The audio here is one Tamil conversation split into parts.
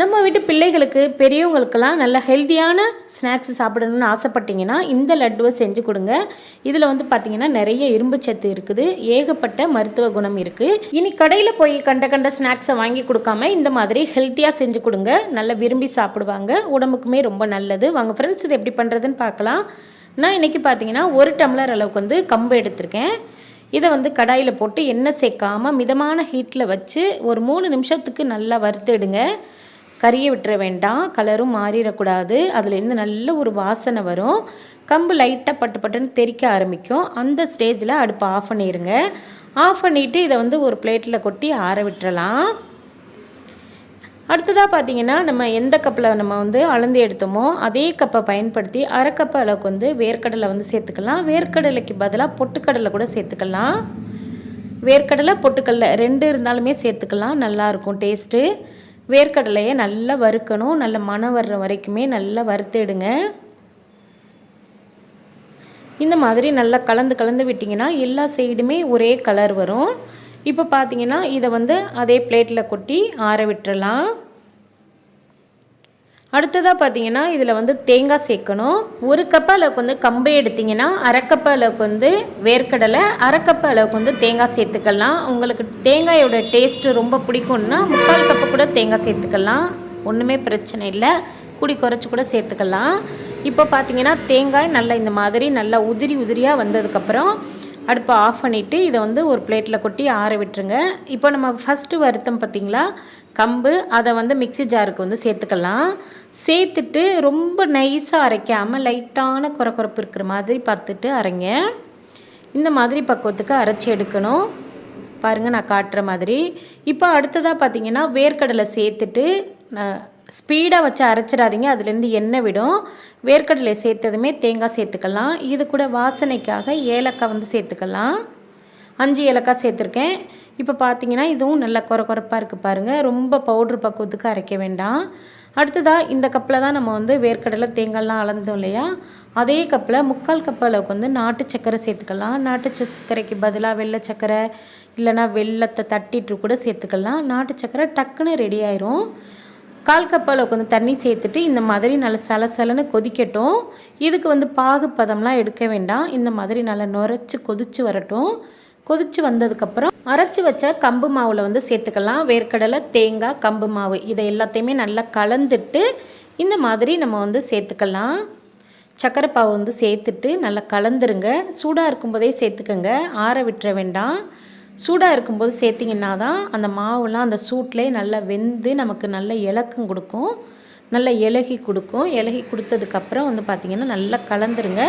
நம்ம வீட்டு பிள்ளைகளுக்கு பெரியவங்களுக்கெல்லாம் நல்ல ஹெல்த்தியான ஸ்நாக்ஸ் சாப்பிடணும்னு ஆசைப்பட்டீங்கன்னா இந்த லட்டுவை செஞ்சு கொடுங்க. இதில் வந்து பார்த்தீங்கன்னா நிறைய இரும்பு சத்து இருக்குது. ஏகப்பட்ட மருத்துவ குணம் இருக்குது இனி கடையில் போய் கண்ட கண்ட ஸ்நாக்ஸை வாங்கி கொடுக்காம இந்த மாதிரி ஹெல்த்தியாக செஞ்சு கொடுங்க. நல்லா விரும்பி சாப்பிடுவாங்க. உடம்புக்குமே ரொம்ப நல்லது. வாங்க ஃப்ரெண்ட்ஸ் இது எப்படி பண்ணுறதுன்னு பார்க்கலாம் நான் இன்றைக்கி பார்த்தீங்கன்னா ஒரு டம்ளர் அளவுக்கு வந்து கம்பு எடுத்திருக்கேன். இதை வந்து கடாயில் போட்டு எண்ணெய் சேர்க்காமல் மிதமான ஹீட்டில் வச்சு ஒரு மூணு நிமிஷத்துக்கு நல்லா வறுத்துடுங்க கறியை விட்டுற வேண்டாம் கலரும் மாறிடக்கூடாது. அதுலேருந்து நல்ல ஒரு வாசனை வரும். கம்பு லைட்டாக பட்டு பட்டுன்னு தெறிக்க ஆரம்பிக்கும். அந்த ஸ்டேஜில் அடுப்பை ஆஃப் பண்ணிடுங்க ஆஃப் பண்ணிவிட்டு இதை வந்து ஒரு பிளேட்டில் கொட்டி ஆற விட்டுறலாம். அடுத்ததாக பார்த்தீங்கன்னா நம்ம எந்த கப்பில் நம்ம வந்து அளந்து எடுத்தோமோ அதே கப்பை பயன்படுத்தி அரை கப்பு அளவுக்கு வந்து வேர்க்கடலை வந்து சேர்த்துக்கலாம். வேர்க்கடலைக்கு பதிலாக பொட்டுக்கடலை கூட சேர்த்துக்கலாம். வேர்க்கடலை பொட்டுக்கடலை ரெண்டு இருந்தாலுமே சேர்த்துக்கலாம். நல்லாயிருக்கும் டேஸ்ட்டு வேர்க்கடலையை நல்லா வறுக்கணும். நல்ல மனம் வர்ற வரைக்குமே நல்லா வறுத்துடுங்க. இந்த மாதிரி நல்லா கலந்து கலந்து விட்டிங்கன்னா எல்லா சைடுமே ஒரே கலர் வரும். இப்போ பார்த்தீங்கன்னா இதை வந்து அதே பிளேட்டில் கொட்டி ஆற விட்டுறலாம். அடுத்ததாக பார்த்தீங்கன்னா இதில் வந்து தேங்காய் சேர்க்கணும். ஒரு கப் அளவுக்கு வந்து கம்பை எடுத்திங்கன்னா அரைக்கப் அளவுக்கு வந்து வேர்க்கடலை அரைக்கப் அளவுக்கு வந்து தேங்காய் சேர்த்துக்கலாம். உங்களுக்கு தேங்காயோட டேஸ்ட்டு ரொம்ப பிடிக்கும்னா முக்கால் கப்பு கூட தேங்காய் சேர்த்துக்கலாம். ஒன்றுமே பிரச்சனை இல்லை. குடி குறைச்சி கூட சேர்த்துக்கலாம். இப்போ பார்த்தீங்கன்னா தேங்காய் நல்லா இந்த மாதிரி நல்லா உதிரி உதிரியாக வந்ததுக்கப்புறம் அடுப்பை ஆஃப் பண்ணிவிட்டு இதை வந்து ஒரு பிளேட்டில் கொட்டி ஆற விட்டுருங்க. இப்போ நம்ம ஃபஸ்ட்டு வருத்தம் பார்த்திங்களா கம்பு அதை வந்து மிக்சி ஜாருக்கு வந்து சேர்த்துக்கலாம். சேர்த்துட்டு ரொம்ப நைஸாக அரைக்காமல் லைட்டான குறக்குறப்பு இருக்கிற மாதிரி பார்த்துட்டு அரைங்க. இந்த மாதிரி பக்குவத்துக்கு அரைச்சி எடுக்கணும். பாருங்கள் நான் காட்டுற மாதிரி. இப்போ அடுத்ததாக பார்த்தீங்கன்னா வேர்க்கடலை சேர்த்துட்டு ஸ்பீடாக வச்சு அரைச்சிடாதீங்க. அதுலேருந்து எண்ணெய் விடும். வேர்க்கடலை சேர்த்ததுமே தேங்காய் சேர்த்துக்கலாம். இது கூட வாசனைக்காக ஏலக்காய் வந்து சேர்த்துக்கலாம். அஞ்சு ஏலக்காய் சேர்த்துருக்கேன். இப்போ பார்த்தீங்கன்னா இதுவும் நல்லா குறை குறைப்பாக இருக்குது பாருங்கள் ரொம்ப பவுட்ரு பக்குவத்துக்கு அரைக்க வேண்டாம். அடுத்ததாக இந்த கப்பில் தான் நம்ம வந்து வேர்க்கடலை தேங்காய்லாம் அளந்தோம் இல்லையா? அதே கப்பில் முக்கால் கப் அளவுக்கு வந்து நாட்டு சக்கரை சேர்த்துக்கலாம். நாட்டு சர்க்கரைக்கு பதிலாக வெள்ளை சக்கரை இல்லைனா வெள்ளத்தை தட்டிட்டு கூட சேர்த்துக்கலாம். நாட்டு சக்கரை டக்குன்னு ரெடி ஆயிரும். கால் கப் அளவுக்கு வந்து தண்ணி சேர்த்துட்டு இந்த மாதிரி நல்லா சலசலன்னு கொதிக்கட்டும். இதுக்கு வந்து பாகு பதம்லாம் எடுக்க வேண்டாம். இந்த மாதிரி நல்லா நுரைச்சி கொதித்து வரட்டும். கொதித்து வந்ததுக்கப்புறம் அரைச்சி வச்ச கம்பு மாவில் வந்து சேர்த்துக்கலாம். வேர்க்கடலை தேங்காய் கம்பு மாவு இதை எல்லாத்தையுமே நல்லா கலந்துட்டு இந்த மாதிரி நம்ம வந்து சேர்த்துக்கலாம். சக்கரை பாவு வந்து சேர்த்துட்டு நல்லா கலந்துருங்க. சூடாக இருக்கும்போதே சேர்த்துக்கோங்க. ஆற விட்டுற வேண்டாம். சூடாக இருக்கும்போது சேர்த்திங்கன்னா தான் அந்த மாவுலாம் அந்த சூட்லேயே நல்லா வெந்து நமக்கு நல்ல இலக்கம் கொடுக்கும். நல்லா இலகி கொடுக்கும். இலகி கொடுத்ததுக்கப்புறம் வந்து பார்த்திங்கன்னா நல்லா கலந்துருங்க.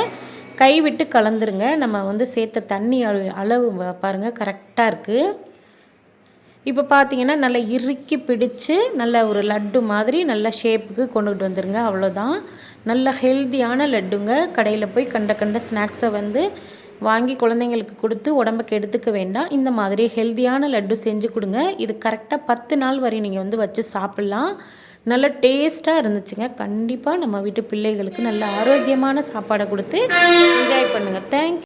கைவிட்டு கலந்துருங்க. நம்ம வந்து சேர்த்த தண்ணி அளவு பாருங்கள் கரெக்டாக இருக்குது இப்போ பார்த்தீங்கன்னா நல்லா இறுக்கி பிடிச்சு நல்ல ஒரு லட்டு மாதிரி நல்ல ஷேப்புக்கு கொண்டுகிட்டு வந்துருங்க. அவ்வளோதான் நல்ல ஹெல்த்தியான லட்டுங்க. கடையில் போய் கண்ட கண்ட ஸ்நாக்ஸை வந்து வாங்கி குழந்தைங்களுக்கு கொடுத்து உடம்புக்கு எடுத்துக்க வேண்டாம். இந்த மாதிரி ஹெல்த்தியான லட்டு செஞ்சு கொடுங்க. இது கரெக்டாக பத்து நாள் வரை நீங்கள் வந்து வச்சு சாப்பிட்லாம். நல்ல டேஸ்ட்டாக இருந்துச்சுங்க. கண்டிப்பாக நம்ம வீட்டு பிள்ளைகளுக்கு நல்ல ஆரோக்கியமான சாப்பாடை கொடுத்து என்ஜாய் பண்ணுங்கள் தேங்க்யூ